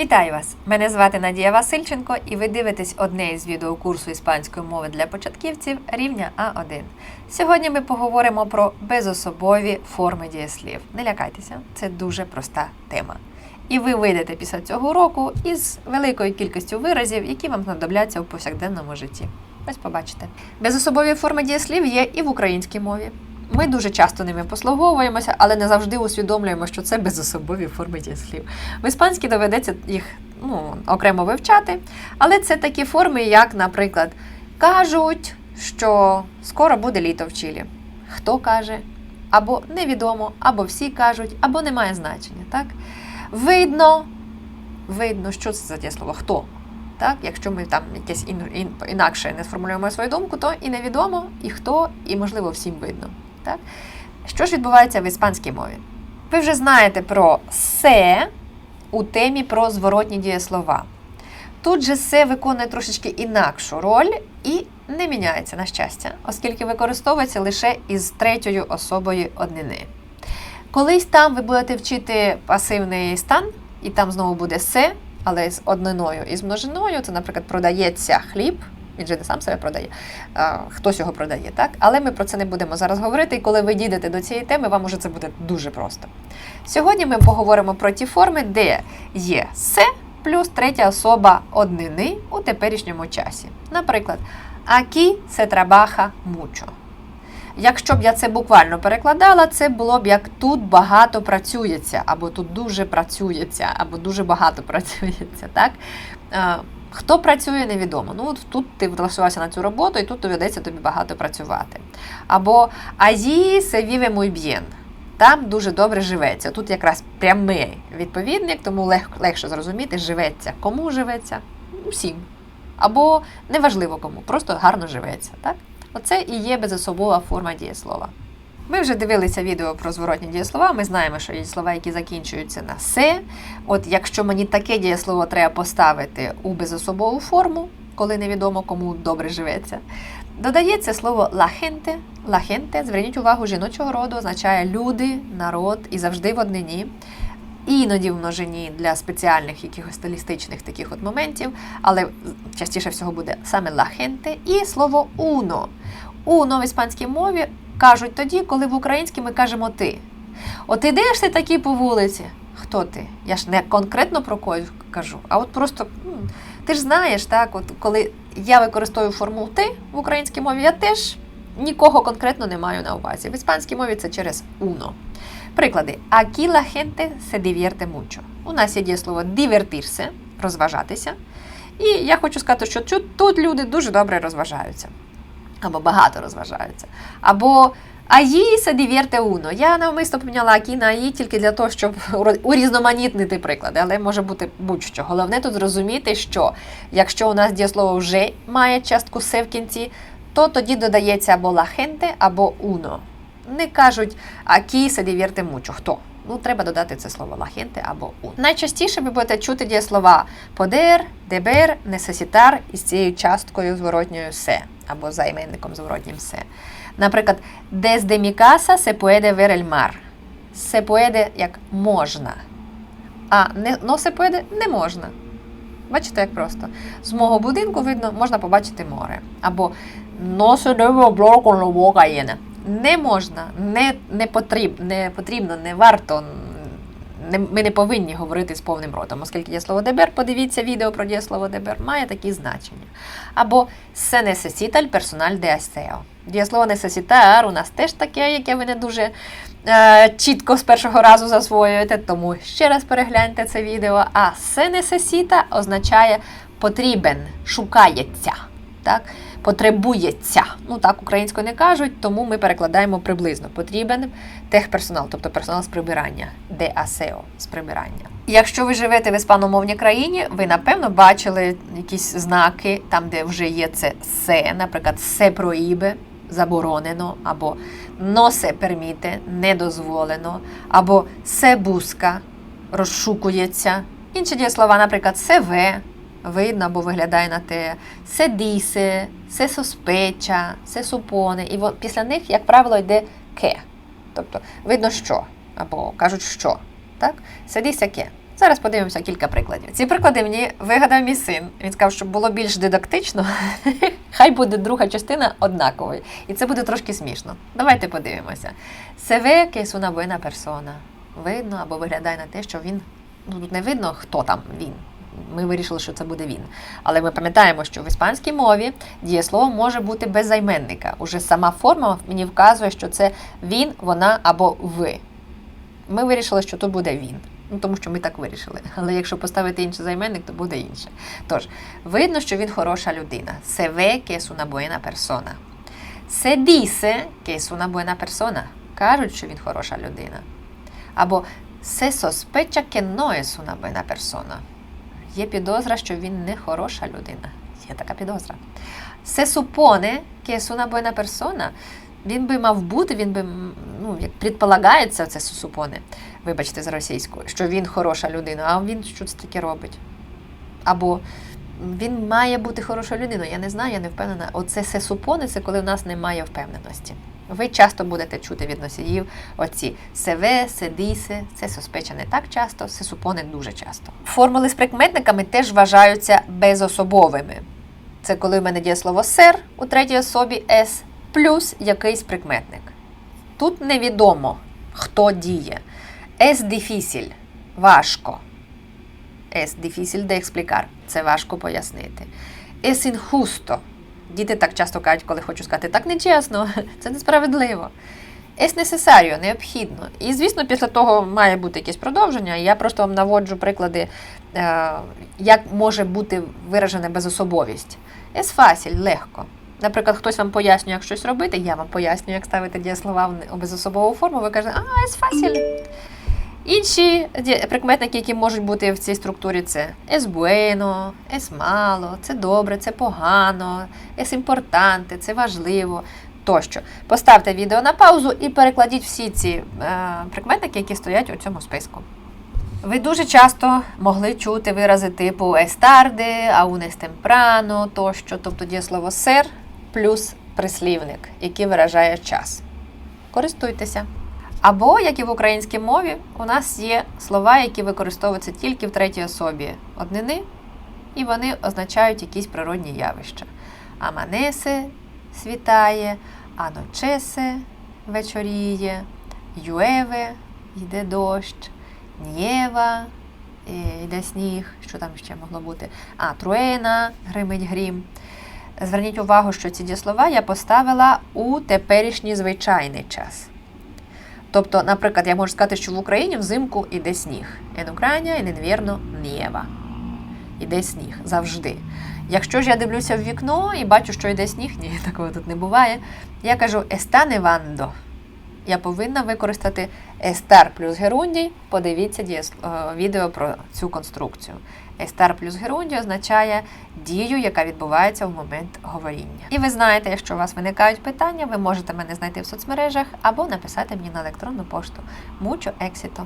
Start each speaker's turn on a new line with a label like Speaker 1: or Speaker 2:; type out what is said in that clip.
Speaker 1: Вітаю вас! Мене звати Надія Васильченко, і ви дивитесь одне із відеокурсу іспанської мови для початківців рівня А1. Сьогодні ми поговоримо про безособові форми дієслів. Не лякайтеся, це дуже проста тема. І ви вийдете після цього уроку із великою кількістю виразів, які вам знадобляться у повсякденному житті. Ось побачите. Безособові форми дієслів є і в українській мові. Ми дуже часто ними послуговуємося, але не завжди усвідомлюємо, що це безособові форми дієслів. В іспанській доведеться їх ну, окремо вивчати, але це такі форми, як, наприклад, кажуть, що скоро буде літо в Чилі. Хто каже? Або невідомо, або всі кажуть, або немає значення. Так? Видно, видно, що це за дієслово? Хто? Так, якщо ми там якесь ін, інакше не сформулюємо свою думку, то і невідомо, і хто, і можливо всім видно. Так? Що ж відбувається в іспанській мові? Ви вже знаєте про се у темі про зворотні дієслова. Тут же се виконує трошечки інакшу роль і не міняється, на щастя, оскільки використовується лише із третьою особою однини. Колись там ви будете вчити пасивний стан, і там знову буде се, але з одниною і з множиною. Це, наприклад, продається хліб. Він же не сам себе продає, а, хтось його продає, так? Але ми про це не будемо зараз говорити. І коли ви дійдете до цієї теми, вам уже це буде дуже просто. Сьогодні ми поговоримо про ті форми, де є се плюс третя особа однини у теперішньому часі. Наприклад, aquí se trabaja mucho. Якщо б я це буквально перекладала, це було б як тут багато працюється, або тут дуже працюється, або дуже багато працюється. Так? Хто працює, невідомо. Ну, от тут ти влаштувався на цю роботу, і тут доведеться тобі багато працювати. Або «Allí se vive muy bien». Там дуже добре живеться. Тут якраз прямий відповідник, тому лег, легше зрозуміти, живеться. Кому живеться? Усім. Або неважливо кому, просто гарно живеться. Так? Оце і є безособова форма дієслова. Ми вже дивилися відео про зворотні дієслова. Ми знаємо, що є слова, які закінчуються на се. От якщо мені таке дієслово треба поставити у безособову форму, коли невідомо кому добре живеться, додається слово. La gente, зверніть увагу, жіночого роду означає люди, народ і завжди в однині. Іноді в множині для спеціальних якихось стилістичних таких от моментів, але частіше всього буде саме gente і слово uno. Uno в іспанській мові кажуть тоді, коли в українській ми кажемо ти. От ідеш ти такий по вулиці. Хто ти? Я ж не конкретно про когось кажу, а от просто ти ж знаєш, так, от коли я використовую форму ти в українській мові, я теж нікого конкретно не маю на увазі. В іспанській мові це через uno. Приклади. Aquí la gente se divierte mucho. У нас є дієслово divertirse, розважатися. І я хочу сказати, що тут люди дуже добре розважаються. Або багато розважаються. Або Аї се уно. Я навмисно поміняла акі на аї тільки для того, щоб урізноманітнити приклади, але може бути будь-що. Головне тут зрозуміти, що якщо у нас дієслово вже має частку се в кінці, то тоді додається або gente, або uno. Не кажуть акі се дівєрте мучо. Хто? Ну, треба додати це слово gente або uno. Найчастіше ви будете чути дієслова poder, deber, necesitar із цією часткою зворотньою се або займенником зворотнім се. Наприклад, desde mi casa se puede ver el mar. Se puede як можна. А не, no se puede не можна. Бачите, як просто. З мого будинку видно, можна побачити море. Або no se debe boca llena. Не можна, не, не, потріб, не потрібно, не варто. Ми не повинні говорити з повним ротом, оскільки дієслово дебер, подивіться відео про дієслово дебер, має такі значення. Або se necesita el personal de aseo. Дієслово necesitar у нас теж таке, яке ви не дуже е, чітко з першого разу засвоюєте, тому ще раз перегляньте це відео. А se necesita означає потрібен, шукається. Так? Потребується. Ну так українською не кажуть, тому ми перекладаємо приблизно. Потрібен техперсонал, тобто персонал з прибирання, де асео з прибирання. Якщо ви живете в іспаномовній країні, ви напевно бачили якісь знаки, там, де вже є це се, наприклад, се проїбе, заборонено, або но се перміте, не дозволено, або се буска, розшукується. Інші дієслова, наприклад, себе, видно або виглядає на те, се дісе, се соспеча, се супоне. І після них, як правило, йде ке. Тобто видно що, або кажуть що. Так? Се дісе ке. Зараз подивимося кілька прикладів. Ці приклади мені вигадав мій син. Він сказав, щоб було більш дидактично, хай буде друга частина однаковою. І це буде трошки смішно. Давайте подивимося. Es una buena persona. Видно або виглядає на те, що він. Ну, тут не видно, хто там він. Ми вирішили, що це буде він. Але ми пам'ятаємо, що в іспанській мові дієслово може бути без займенника. Уже сама форма мені вказує, що це він, вона або ви. Ми вирішили, що тут буде він. Ну, тому що ми так вирішили. Але якщо поставити інший займенник, то буде інше. Тож, видно, що він хороша людина. Se ve que es una buena persona. Se dice que es una buena persona. Кажуть, що він хороша людина. Або se sospecha que no es una buena persona. Є підозра, що він не хороша людина. Є така підозра. Supone que es una buena persona. Він би мав бути, він би, ну, як предполагається, це супоне, вибачте за російською, що він хороша людина, а він що це таке робить? Або він має бути хорошою людиною. Я не знаю, я не впевнена. Оце се супоне, це коли в нас немає впевненості. Ви часто будете чути від носіїв оці себе, седісе, це соспеча не так часто, се супоне дуже часто. Формули з прикметниками теж вважаються безособовими. Це коли в мене дієслово сер у третій особі с плюс якийсь прикметник. Тут невідомо, хто діє. Es difícil – важко. Es difícil de explicar – це важко пояснити. Es injusto – діти так часто кажуть, коли хочу сказати так нечесно, це несправедливо. Es necesario – необхідно. І, звісно, після того має бути якесь продовження. Я просто вам наводжу приклади, е, як може бути виражена безособовість. Es fácil – легко. Наприклад, хтось вам пояснює, як щось робити, я вам пояснюю, як ставити дієслова в безособову форму, ви кажете, а, es fácil. Інші прикметники, які можуть бути в цій структурі, це es bueno, це добре, це погано, es importante, це важливо. Тощо. Поставте відео на паузу і перекладіть всі ці е, прикметники, які стоять у цьому списку. Ви дуже часто могли чути вирази типу es temprano, тощо, тобто дієслово ser плюс прислівник, який виражає час. Користуйтеся. Або, як і в українській мові, у нас є слова, які використовуються тільки в третій особі однини, і вони означають якісь природні явища. Аманесе світає, аночесе вечоріє, юеве йде дощ, нєва е, йде сніг, що там ще могло бути? А, труена, гримить грім. Зверніть увагу, що ці дієслова я поставила у теперішній звичайний час. Тобто, наприклад, я можу сказати, що в Україні взимку іде сніг. En Україні, en invierno nieva. Іде сніг завжди. Якщо ж я дивлюся в вікно і бачу, що йде сніг, ні, такого тут не буває. Я кажу está nevando. Я повинна використати естер плюс герундій. Подивіться е, відео про цю конструкцію. Естер плюс герундій означає дію, яка відбувається в момент говоріння. І ви знаєте, якщо у вас виникають питання, ви можете мене знайти в соцмережах або написати мені на електронну пошту. Mucho éxito!